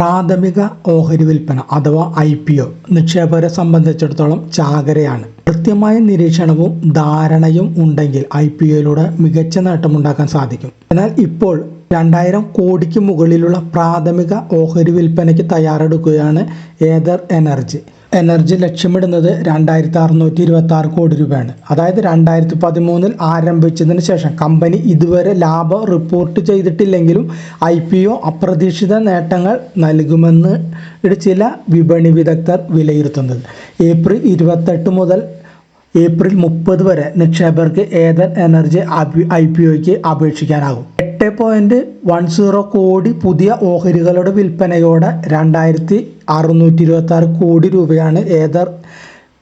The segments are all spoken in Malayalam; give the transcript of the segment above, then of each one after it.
പ്രാഥമിക ഓഹരി വിൽപ്പന അഥവാ ഐ പി ഒ നിക്ഷേപകരെ സംബന്ധിച്ചിടത്തോളം ചാകരയാണ്. കൃത്യമായ നിരീക്ഷണവും ധാരണയും ഉണ്ടെങ്കിൽ ഐ പി ഒയിലൂടെ മികച്ച നേട്ടമുണ്ടാക്കാൻ സാധിക്കും. എന്നാൽ ഇപ്പോൾ രണ്ടായിരം കോടിക്ക് മുകളിലുള്ള പ്രാഥമിക ഓഹരി വിൽപ്പനയ്ക്ക് തയ്യാറെടുക്കുകയാണ് ഏതർ എനർജി. എനർജി ലക്ഷ്യമിടുന്നത് രണ്ടായിരത്തി അറുന്നൂറ്റി ഇരുപത്തി ആറ് കോടി രൂപയാണ്. അതായത് രണ്ടായിരത്തി പതിമൂന്നിൽ ആരംഭിച്ചതിന് ശേഷം കമ്പനി ഇതുവരെ ലാഭം റിപ്പോർട്ട് ചെയ്തിട്ടില്ലെങ്കിലും ഐ പി ഒ അപ്രതീക്ഷിത നേട്ടങ്ങൾ നൽകുമെന്ന് ചില വിപണി വിദഗ്ധർ വിലയിരുത്തുന്നത്. ഏപ്രിൽ ഇരുപത്തെട്ട് മുതൽ ഏപ്രിൽ മുപ്പത് വരെ നിക്ഷേപകർക്ക് ഏതൻ എനർജി ഐ പി ഒക്ക് അപേക്ഷിക്കാനാകും. എട്ട് പോയിന്റ് വൺ സീറോ കോടി പുതിയ ഓഹരികളുടെ വിൽപ്പനയോടെ രണ്ടായിരത്തി അറുന്നൂറ്റി ഇരുപത്തി ആറ് കോടി രൂപയാണ് ഏതർ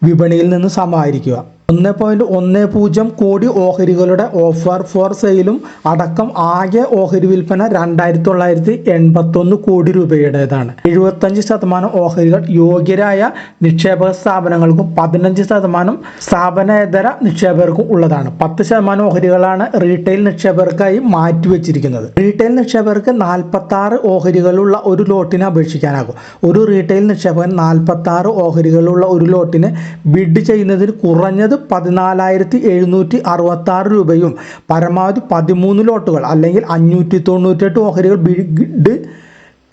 വിപണിയിൽ നിന്ന് സമാഹരിക്കുക. ഒന്ന് പോയിന്റ് ഒന്ന് പൂജ്യം കോടി ഓഹരികളുടെ ഓഫർ ഫോർ സെയിലും അടക്കം ആകെ ഓഹരി വിൽപ്പന രണ്ടായിരത്തി തൊള്ളായിരത്തി എൺപത്തൊന്ന് കോടി രൂപയുടേതാണ്. എഴുപത്തഞ്ച് ശതമാനം ഓഹരികൾ യോഗ്യരായ നിക്ഷേപക സ്ഥാപനങ്ങൾക്കും പതിനഞ്ച് ശതമാനം സ്ഥാപനേതര നിക്ഷേപകർക്കും ഉള്ളതാണ്. പത്ത് ശതമാനം ഓഹരികളാണ് റീറ്റെയിൽ നിക്ഷേപകർക്കായി മാറ്റിവെച്ചിരിക്കുന്നത്. റീറ്റെയിൽ നിക്ഷേപകർക്ക് നാൽപ്പത്തി ആറ് ഓഹരികളുള്ള ഒരു ലോട്ടിനെ അപേക്ഷിക്കാനാകും. ഒരു റീറ്റെയിൽ നിക്ഷേപകൻ നാൽപ്പത്തി ആറ് ഓഹരികളുള്ള ഒരു ലോട്ടിനെ ബിഡ് ചെയ്യുന്നതിന് കുറഞ്ഞത് പതിനാലായിരത്തി എഴുന്നൂറ്റി അറുപത്തി ആറ് രൂപയും പരമാവധി പതിമൂന്ന് ലോട്ടുകൾ അല്ലെങ്കിൽ അഞ്ഞൂറ്റി തൊണ്ണൂറ്റെട്ട് ഓഹരികൾ ബിഡ്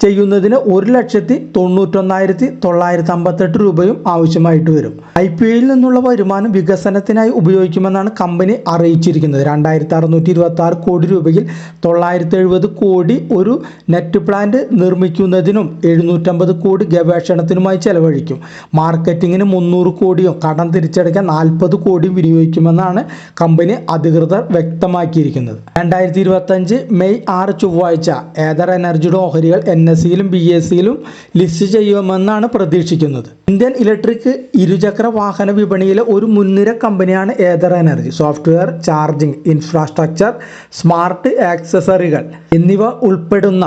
ചെയ്യുന്നതിന് ഒരു ലക്ഷത്തി തൊണ്ണൂറ്റൊന്നായിരത്തി തൊള്ളായിരത്തി അമ്പത്തെട്ട് രൂപയും ആവശ്യമായിട്ട് വരും. ഐ പി ഐയിൽ നിന്നുള്ള വരുമാനം വികസനത്തിനായി ഉപയോഗിക്കുമെന്നാണ് കമ്പനി അറിയിച്ചിരിക്കുന്നത്. രണ്ടായിരത്തി അറുന്നൂറ്റി ഇരുപത്തി ആറ് കോടി രൂപയിൽ തൊള്ളായിരത്തി എഴുപത് കോടി ഒരു നെറ്റ് പ്ലാന്റ് നിർമ്മിക്കുന്നതിനും എഴുന്നൂറ്റമ്പത് കോടി ഗവേഷണത്തിനുമായി ചെലവഴിക്കും. മാർക്കറ്റിങ്ങിന് മുന്നൂറ് കോടിയും കടം തിരിച്ചടയ്ക്കാൻ നാൽപ്പത് കോടിയും വിനിയോഗിക്കുമെന്നാണ് കമ്പനി അധികൃതർ വ്യക്തമാക്കിയിരിക്കുന്നത്. രണ്ടായിരത്തി ഇരുപത്തഞ്ച് മെയ് ആറ് ചൊവ്വാഴ്ച ഏതർ എനർജിയുടെ ഓഹരികൾ എൻ എസ് സിയിലും ബി എസ് സിയിലും ലിസ്റ്റ് ചെയ്യുമെന്നാണ് പ്രതീക്ഷിക്കുന്നത്. ഇന്ത്യൻ ഇലക്ട്രിക് ഇരുചക്ര വാഹന വിപണിയിലെ ഒരു മുൻനിര കമ്പനിയാണ് Ather energy. Software charging infrastructure smart ആക്സസറികൾ എന്നിവ ഉൾപ്പെടുന്ന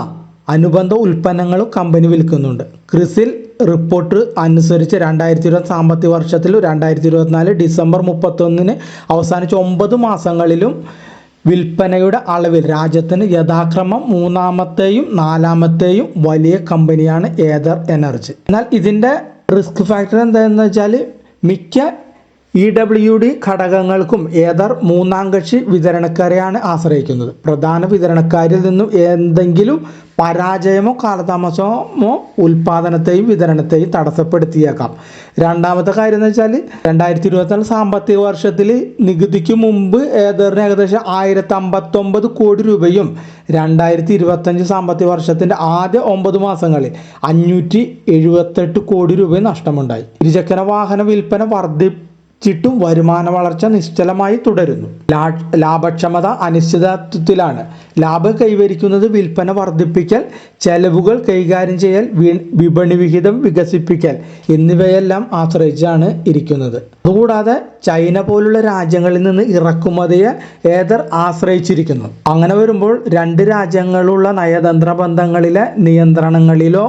അനുബന്ധ ഉൽപ്പന്നങ്ങളും കമ്പനി വിൽക്കുന്നുണ്ട്. ക്രിസിൽ റിപ്പോർട്ട് അനുസരിച്ച് രണ്ടായിരത്തി ഇരുപത് സാമ്പത്തിക വർഷത്തിൽ രണ്ടായിരത്തി ഇരുപത്തിനാല് ഡിസംബർ മുപ്പത്തൊന്നിന് അവസാനിച്ച ഒമ്പത് മാസങ്ങളിലും വിൽപ്പനയുടെ അളവിൽ രാജ്യത്തിന് യഥാക്രമം മൂന്നാമത്തെയും നാലാമത്തെയും വലിയ കമ്പനിയാണ് ഏതർ എനർജി. എന്നാൽ ഇതിന്റെ റിസ്ക് ഫാക്ടർ എന്താണെന്ന് വെച്ചാൽ മിക്ക ഇ ഡബ്ല്യു ഡി ഘടകങ്ങൾക്കും ഏതർ മൂന്നാം കക്ഷി വിതരണക്കാരെയാണ് ആശ്രയിക്കുന്നത്. പ്രധാന വിതരണക്കാരിൽ നിന്നും എന്തെങ്കിലും പരാജയമോ കാലതാമസമോ ഉൽപാദനത്തെയും വിതരണത്തെയും തടസ്സപ്പെടുത്തിയേക്കാം. രണ്ടാമത്തെ കാര്യം എന്ന് വെച്ചാൽ രണ്ടായിരത്തി ഇരുപത്തിനാല് സാമ്പത്തിക വർഷത്തിൽ നികുതിക്ക് മുമ്പ് ഏതറിന് ഏകദേശം ആയിരത്തി അമ്പത്തൊമ്പത് കോടി രൂപയും രണ്ടായിരത്തി ഇരുപത്തഞ്ച് സാമ്പത്തിക വർഷത്തിന്റെ ആദ്യ ഒമ്പത് മാസങ്ങളിൽ അഞ്ഞൂറ്റി എഴുപത്തെട്ട് കോടി രൂപയും നഷ്ടമുണ്ടായി. ഇരുചക്ര വാഹന വിൽപ്പന വർദ്ധി ചിട്ടും വരുമാന വളർച്ച നിശ്ചലമായി തുടരുന്നു. ലാഭക്ഷമത അനിശ്ചിതത്വത്തിലാണ്. ലാഭം കൈവരിക്കുന്നത് വിൽപ്പന വർദ്ധിപ്പിക്കൽ ചെലവുകൾ കൈകാര്യം ചെയ്യൽ വിപണി വിഹിതം വികസിപ്പിക്കൽ എന്നിവയെല്ലാം ആശ്രയിച്ചാണ് ഇരിക്കുന്നത്. അതുകൂടാതെ ചൈന പോലുള്ള രാജ്യങ്ങളിൽ നിന്ന് ഇറക്കുമതിയെ ഏതർ ആശ്രയിച്ചിരിക്കുന്നു. അങ്ങനെ വരുമ്പോൾ രണ്ട് രാജ്യങ്ങളുള്ള നയതന്ത്ര ബന്ധങ്ങളിലെ നിയന്ത്രണങ്ങളിലോ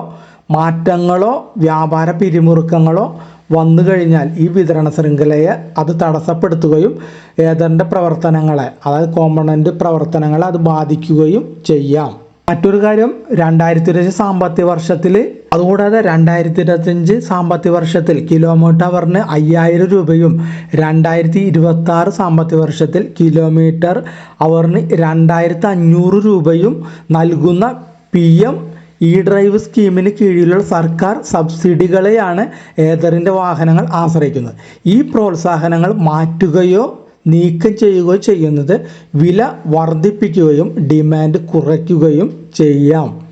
മാറ്റങ്ങളോ വ്യാപാര പിരിമുറുക്കങ്ങളോ വന്നു കഴിഞ്ഞാൽ ഈ വിതരണ ശൃംഖലയെ അത് തടസ്സപ്പെടുത്തുകയും ഏതറിന്റെ പ്രവർത്തനങ്ങളെ അതായത് കോമ്പണന്റ് പ്രവർത്തനങ്ങളെ അത് ബാധിക്കുകയും ചെയ്യാം. മറ്റൊരു കാര്യം രണ്ടായിരത്തി ഇരുപത് സാമ്പത്തിക വർഷത്തിൽ അതുകൂടാതെ രണ്ടായിരത്തി ഇരുപത്തഞ്ച് സാമ്പത്തിക വർഷത്തിൽ കിലോമീറ്റർ അവറിന് അയ്യായിരം രൂപയും രണ്ടായിരത്തി ഇരുപത്തി ആറ് സാമ്പത്തിക വർഷത്തിൽ കിലോമീറ്റർ അവറിന് രണ്ടായിരത്തി അഞ്ഞൂറ് രൂപയും നൽകുന്ന പി എം ഇ ഡ്രൈവ് സ്കീമിന് കീഴിലുള്ള സർക്കാർ സബ്സിഡികളെയാണ് ഏതറിന്റെ വാഹനങ്ങൾ ആശ്രയിക്കുന്നത്. ഈ പ്രോത്സാഹനങ്ങൾ മാറ്റുകയോ നീക്കം ചെയ്യുകയോ ചെയ്യുന്നത് വില വർദ്ധിപ്പിക്കുകയും ഡിമാൻഡ് കുറയ്ക്കുകയും ചെയ്യാം.